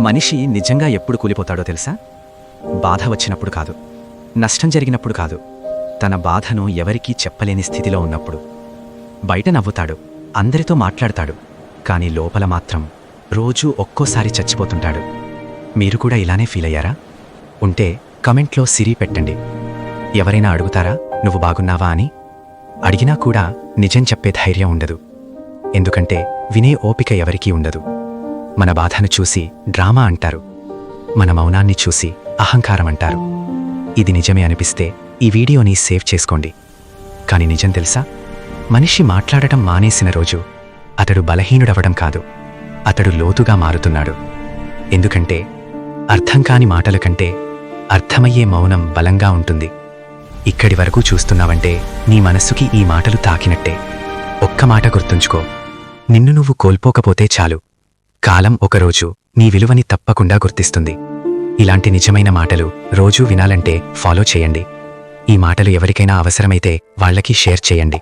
మనిషి నిజంగా ఎప్పుడు కూలిపోతాడో తెలుసా? బాధ వచ్చినప్పుడు కాదు. నష్టం జరిగినప్పుడు కాదు. తన బాధను ఎవరికీ చెప్పలేని స్థితిలో ఉన్నప్పుడు. బయట నవ్వుతాడు అందరితో మాట్లాడతాడు కానీ లోపల మాత్రం రోజూ ఒక్కోసారి చచ్చిపోతుంటాడు. మీరు కూడా ఇలానే ఫీల్ అయ్యారా? ఉంటే కమెంట్లో సిరి పెట్టండి. ఎవరైనా అడుగుతారా నువ్వు బాగున్నావా? అని? అడిగినా కూడా నిజం చెప్పే ధైర్యం ఉండదు. ఎందుకంటే వినే ఓపిక ఎవరికీ ఉండదు. మన బాధను చూసి డ్రామా అంటారు. మన మౌనాన్ని చూసి అహంకారం అంటారు. ఇది నిజమే అనిపిస్తే ఈ వీడియోని సేవ్ చేసుకోండి. కాని నిజం తెలుసా? మనిషి మాట్లాడటం మానేసిన రోజు అతడు బలహీనుడవడం కాదు. అతడు లోతుగా మారుతున్నాడు. ఎందుకంటే అర్థం కాని మాటల కంటే అర్థమయ్యే మౌనం బలంగా ఉంటుంది. ఇక్కడి వరకు చూస్తున్నావంటే నీ మనస్సుకి ఈ మాటలు తాకినట్టే. ఒక్క మాట గుర్తుంచుకో. నిన్ను నువ్వు కోల్పోకపోతే చాలు. కాలం ఒకరోజు నీ విలువని తప్పకుండా గుర్తిస్తుంది. ఇలాంటి నిజమైన మాటలు రోజూ వినాలంటే ఫాలో చేయండి. ఈ మాటలు ఎవరికైనా అవసరమైతే వాళ్ళకి షేర్ చేయండి.